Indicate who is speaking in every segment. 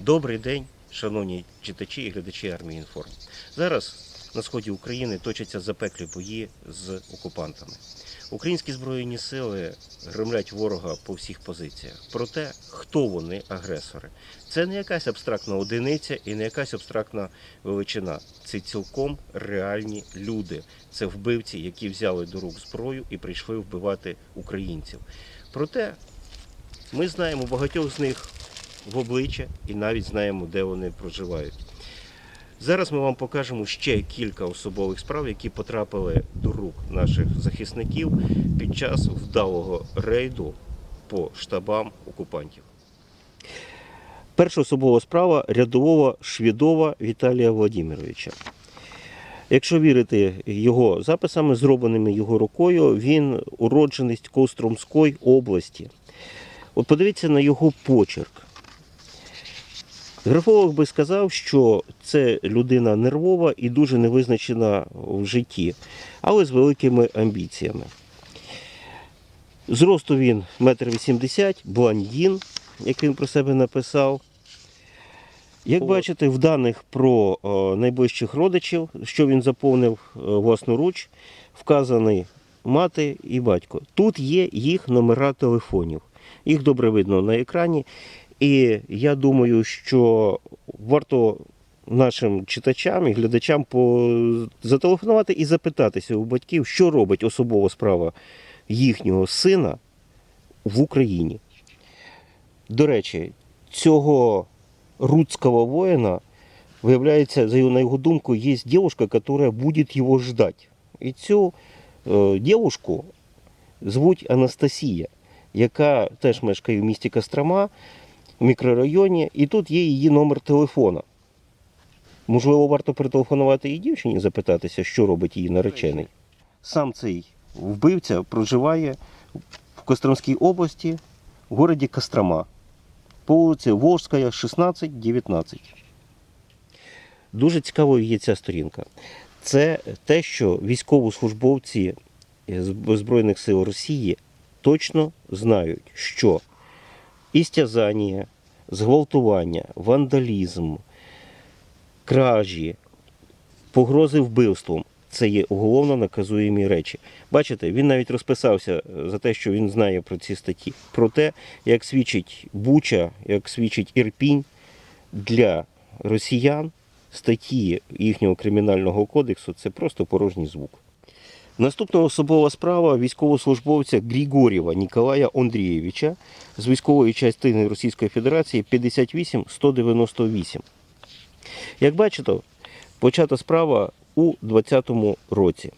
Speaker 1: Добрий день, шановні читачі і глядачі армії інформ. Зараз на сході України точаться запеклі бої з окупантами. Українські збройні сили громлять ворога по всіх позиціях. Проте, хто вони агресори? Це не якась абстрактна одиниця і не якась абстрактна величина. Це цілком реальні люди. Це вбивці, які взяли до рук зброю і прийшли вбивати українців. Проте ми знаємо багатьох з них в обличчя і навіть знаємо, де вони проживають. Зараз ми вам покажемо ще кілька особових справ, які потрапили до рук наших захисників під час вдалого рейду по штабам окупантів. Перша особова справа рядового Швідова Віталія Володимировича. Якщо вірити його записами, зробленими його рукою, він уродженець Костромської області. От подивіться на його почерк. Графолог би сказав, що це людина нервова і дуже невизначена в житті, але з великими амбіціями. Зросту він 1,80 м, блондін, як він про себе написав. Як бачите, в даних про найближчих родичів, що він заповнив е, власноруч, вказаний мати і батько. Тут є їх номера телефонів. Їх добре видно на екрані. І я думаю, що варто нашим читачам і глядачам зателефонувати і запитатися у батьків, що робить особова справа їхнього сина в Україні. До речі, цього рудського воїна, виявляється, на його думку, є дівчинка, яка буде його ждати. І цю е, дівчинку звуть Анастасія, яка теж мешкає в місті Кострома, мікрорайоні, і тут є її номер телефона. Можливо, варто перетелефонувати її дівчині запитатися, що робить її наречений. Сам цей вбивця проживає в Костромській області, в городі Кострома, по вулиці Волжська, 16-19. Дуже цікавою є ця сторінка. Це те, що військовослужбовці Збройних сил Росії точно знають, що істязання, зґвалтування, вандалізм, кражі, погрози вбивством це є уголовно наказуємі речі. Бачите, він навіть розписався е, за те, що він знає про ці статті. Про те, як свідчить Буча, як свідчить Ірпінь для росіян статті їхнього кримінального кодексу це просто порожній звук. Наступна особова справа військовослужбовця Григорєва Ніколая Андрійовича з військової частини Російської Федерації 58-198. Як бачите, почата справа у 2020 році.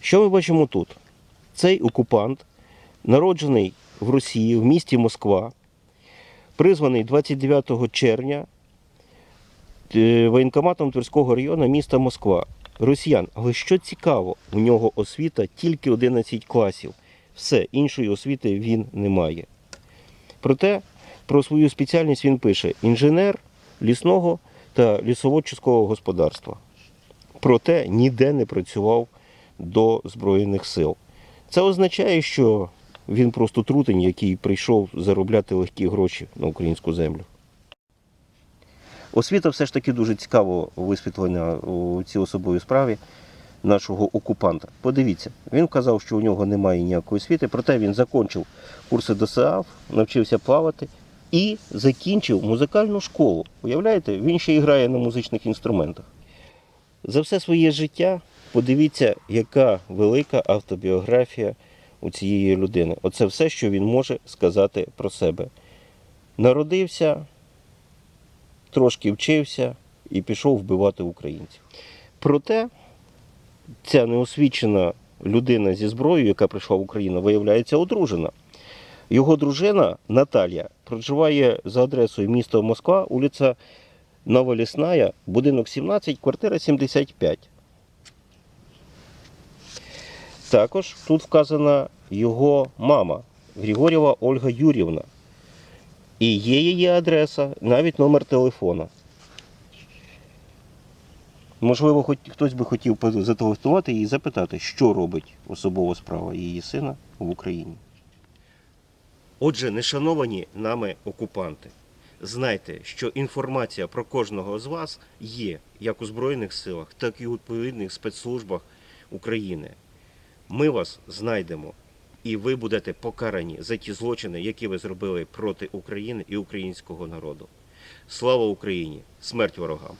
Speaker 1: Що ми бачимо тут? Цей окупант, народжений в Росії в місті Москва, призваний 29 червня воєнкоматом Тверського району міста Москва. Росіян. Але що цікаво, у нього освіта тільки 11 класів. Все, іншої освіти він не має. Проте про свою спеціальність він пише інженер лісного та лісоводчого господарства. Проте ніде не працював до Збройних сил. Це означає, що він просто трутень, який прийшов заробляти легкі гроші на українську землю. Освіта все ж таки дуже цікаво висвітлена у цій особовій справі нашого окупанта. Подивіться, він казав, що у нього немає ніякої освіти, проте він закінчив курси ДСАФ, навчився плавати і закінчив музикальну школу. Уявляєте, він ще і грає на музичних інструментах. За все своє життя подивіться, яка велика автобіографія у цієї людини. Оце все, що він може сказати про себе. Народився, трошки вчився і пішов вбивати українців. Проте ця неосвічена людина зі зброєю, яка прийшла в Україну, виявляється одружена. Його дружина Наталія проживає за адресою міста Москва, вулиця Новолісная, будинок 17, квартира 75. Також тут вказана його мама Григорєва Ольга Юрівна. І є її адреса, навіть номер телефона. Можливо, хоч хтось би хотів зателефонувати і запитати, що робить особова справа її сина в Україні. Отже, нешановані нами окупанти, знайте, що інформація про кожного з вас є як у Збройних силах, так і у відповідних спецслужбах України. Ми вас знайдемо, і ви будете покарані за ті злочини, які ви зробили проти України і українського народу. Слава Україні! Смерть ворогам!